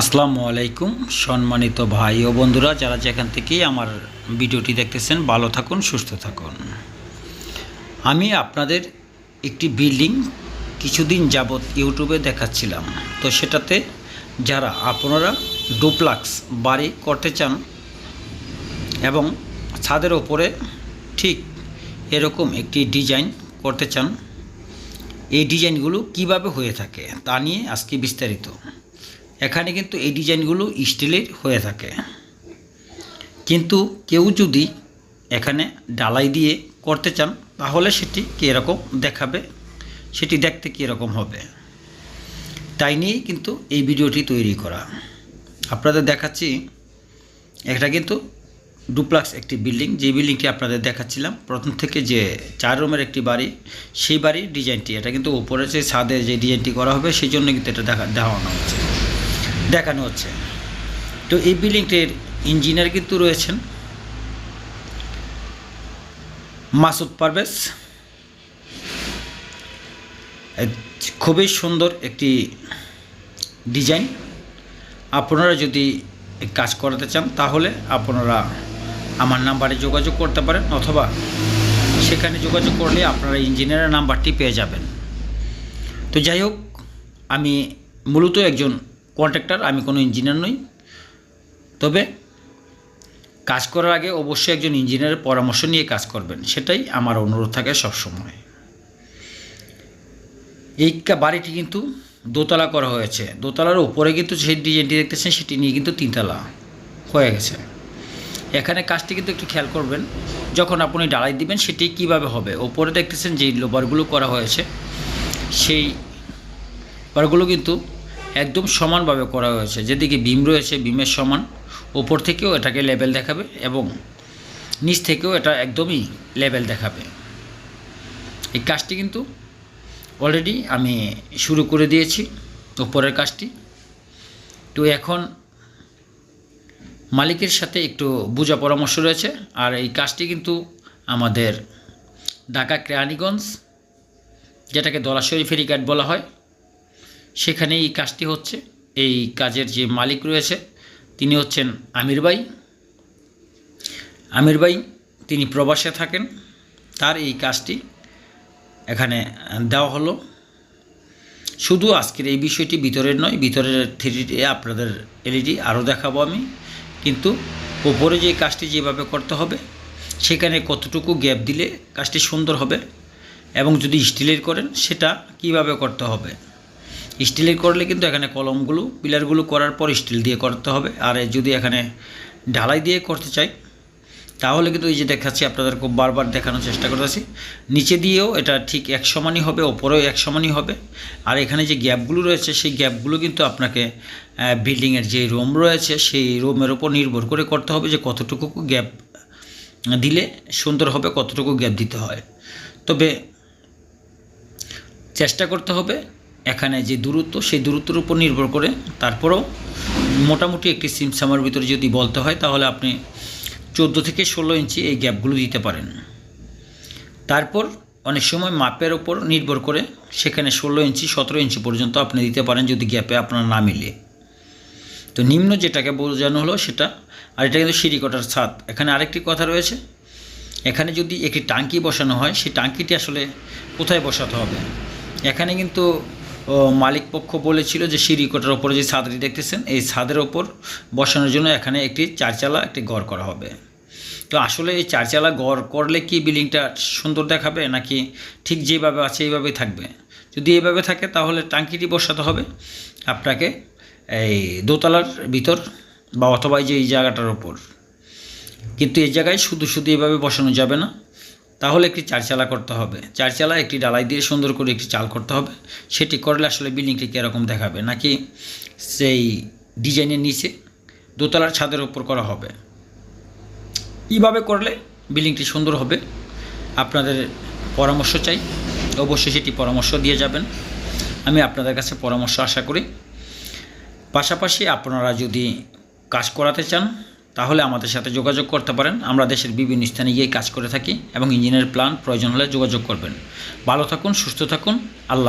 আসসালামু আলাইকুম, সম্মানিত ভাই ও বন্ধুরা, যারা যেখান থেকেই আমার ভিডিওটি দেখতেছেন, ভালো থাকুন, সুস্থ থাকুন। আমি আপনাদের একটি বিল্ডিং কিছুদিন যাবৎ ইউটিউবে দেখাচ্ছিলাম। তো সেটাতে যারা আপনারা ডুপ্লাক্স বাড়ি করতে চান এবং ছাদের ওপরে ঠিক এরকম একটি ডিজাইন করতে চান, এই ডিজাইনগুলো কীভাবে হয়ে থাকে তা নিয়ে আজকে বিস্তারিত এখানে কিন্তু এই ডিজাইনগুলো স্টিলের হয়ে থাকে। কিন্তু কেউ যদি এখানে ডালাই দিয়ে করতে চান, তাহলে সেটি কীরকম দেখাবে? সেটি দেখতে কীরকম হবে? তাই নিয়েই কিন্তু এই ভিডিওটি তৈরি করা। আপনাদের দেখাচ্ছি এটা কিন্তু ডুপ্লাক্স একটি বিল্ডিং। যে বিল্ডিংটি আপনাদের দেখাচ্ছিলাম, প্রথম থেকে যে চার রুমের একটি বাড়ি, সেই বাড়ির ডিজাইনটি। এটা কিন্তু উপরে যে ছাদে যে ডিজাইনটি করা হবে, সেই জন্য কিন্তু এটা দেখা, দেখানো হচ্ছে। দেখানো হচ্ছে। তো এই বিল্ডিংটির ইঞ্জিনিয়ার কিন্তু রয়েছেন। মাসুদ পারভেজ। খুবই সুন্দর একটি ডিজাইন। আপনারা যদি কাজ করাতে চান, তাহলে আপনারা আমার নাম্বারে যোগাযোগ করতে পারেন, অথবা সেখানে যোগাযোগ করলে আপনারা ইঞ্জিনিয়ারের নাম্বারটি পেয়ে যাবেন। তো যাই হোক, আমি মূলত একজন কন্ট্রাক্টর, আমি কোনো ইঞ্জিনিয়ার নই। তবে কাজ করার আগে অবশ্যই একজন ইঞ্জিনিয়ারের পরামর্শ নিয়ে কাজ করবেন, সেটাই আমার অনুরোধ থাকে সবসময়। এই বাড়িটি কিন্তু দোতলা করা হয়েছে। দোতলার উপরে কিন্তু সেই ডিজাইনটি দেখতেছেন, সেটি নিয়ে কিন্তু তিনতলা হয়ে গেছে। এখানে কাজটি কিন্তু একটু খেয়াল করবেন, যখন আপনি ডালাই দিবেন, সেটি কীভাবে হবে? ওপরে দেখতেছেন যেই লোবারগুলো করা হয়েছে, সেই বারগুলো কিন্তু একদম সমানভাবে করা হয়েছে। যেদিকে বিম রয়েছে বিমের সমান। ওপর থেকেও এটাকে লেভেল দেখাবে এবং নিচ থেকেও এটা একদমই লেভেল দেখাবে। এই কাজটি কিন্তু অলরেডি আমি শুরু করে দিয়েছি, ওপরের কাজটি। তো এখন মালিকের সাথে একটু বোঝা পরামর্শ রয়েছে। আর এই কাজটি কিন্তু আমাদের ঢাকা কেরানীগঞ্জ যেটাকে দলাশরী ফেরিঘাট বলা হয় সেখানে এই কাজটি হচ্ছে। এই কাজের যে মালিক রয়েছে, তিনি হচ্ছেন আমির ভাই। আমির ভাই, তিনি প্রবাসে থাকেন। তার এই কাজটি এখানে দেওয়া হলো। শুধু আজকের এই বিষয়টি ভিতরের নয়, ভিতরের থ্রিডি আপনাদের এলইডি আরও দেখাবো আমি। কিন্তু ওপরে যে কাজটি যেভাবে করতে হবে, সেখানে কতটুকু গ্যাপ দিলে কাজটি সুন্দর হবে এবং যদি স্টিলের করেন, সেটা কীভাবে করতে হবে? স্টিলের করলে কিন্তু এখানে কলমগুলো, পিলারগুলো করার পর স্টিল দিয়ে করতে হবে। আর যদি এখানে ঢালাই দিয়ে করতে চাই, তাহলে কিন্তু এই যে দেখাচ্ছি, আপনাদের খুব বারবার দেখানোর চেষ্টা করতেছি। নিচে দিয়েও এটা ঠিক এক সমানই হবে, ওপরেও এক সমানই হবে। আর এখানে যে গ্যাপগুলো রয়েছে, সেই গ্যাপগুলো কিন্তু আপনাকে বিল্ডিংয়ের যে রুম রয়েছে, সেই রুমের ওপর নির্ভর করে করতে হবে যে কতটুকু গ্যাপ দিলে সুন্দর হবে, কতটুকু গ্যাপ দিতে হয়। তবে চেষ্টা করতে হবে এখানে যে দূরত্ব, সেই দূরত্বের উপর নির্ভর করে তারপরেও মোটামুটি একটি সিমসামার ভিতরে যদি বলতে হয়, তাহলে আপনি চোদ্দ থেকে ষোলো ইঞ্চি এই গ্যাপগুলো দিতে পারেন। তারপর অনেক সময় মাপের ওপর নির্ভর করে সেখানে ষোলো ইঞ্চি, সতেরো ইঞ্চি পর্যন্ত আপনি দিতে পারেন যদি গ্যাপে আপনার না মিলে। তো নিম্ন যেটাকে বোঝানো হলো সেটা, আর এটা কিন্তু সিঁড়িকটার ছাদ। এখানে আরেকটি কথা রয়েছে, এখানে যদি একটি টাঙ্কি বসানো হয়, সেই টাঙ্কিটি আসলে কোথায় বসাতে হবে? এখানে কিন্তু ও, মালিক পক্ষ বলেছিল যে সিঁড়িকোটার ওপরে যে ছাদটি দেখতেছেন এই ছাদের ওপর বসানোর জন্য এখানে একটি চারচালা একটি ঘর করা হবে। তো আসলে এই চারচালা ঘর করলে কি বিল্ডিংটা সুন্দর দেখাবে নাকি ঠিক যেভাবে আছে এইভাবেই থাকবে? যদি এইভাবে থাকে তাহলে টাঙ্কিটি বসাতে হবে। আপনাকে এই দোতলার ভিতর বা অথবা যে এই জায়গাটার ওপর। কিন্তু এই জায়গায় শুধু শুধু এভাবে বসানো যাবে না। তাহলে একটি চারচালা করতে হবে। চারচালা একটি ডালাই দিয়ে সুন্দর করে একটি চাল করতে হবে। সেটি করলে আসলে বিল্ডিংটি কীরকম দেখাবে নাকি সেই ডিজাইনের নিচে দোতলার ছাদের উপর করা হবে। কীভাবে করলে বিল্ডিংটি সুন্দর হবে। আপনাদের পরামর্শ চাই। অবশ্যই সেটি পরামর্শ দিয়ে যাবেন। আমি আপনাদের কাছে পরামর্শ আশা করি। পাশাপাশি আপনারা যদি কাজ করাতে চান তাহলে আমাদের সাথে যোগাযোগ করতে পারেন। আমরা দেশের বিভিন্ন স্থানে গিয়ে কাজ করে থাকি এবং ইঞ্জিনিয়ার প্ল্যান প্রয়োজন হলে যোগাযোগ করবেন। ভালো থাকুন, সুস্থ থাকুন। আল্লাহ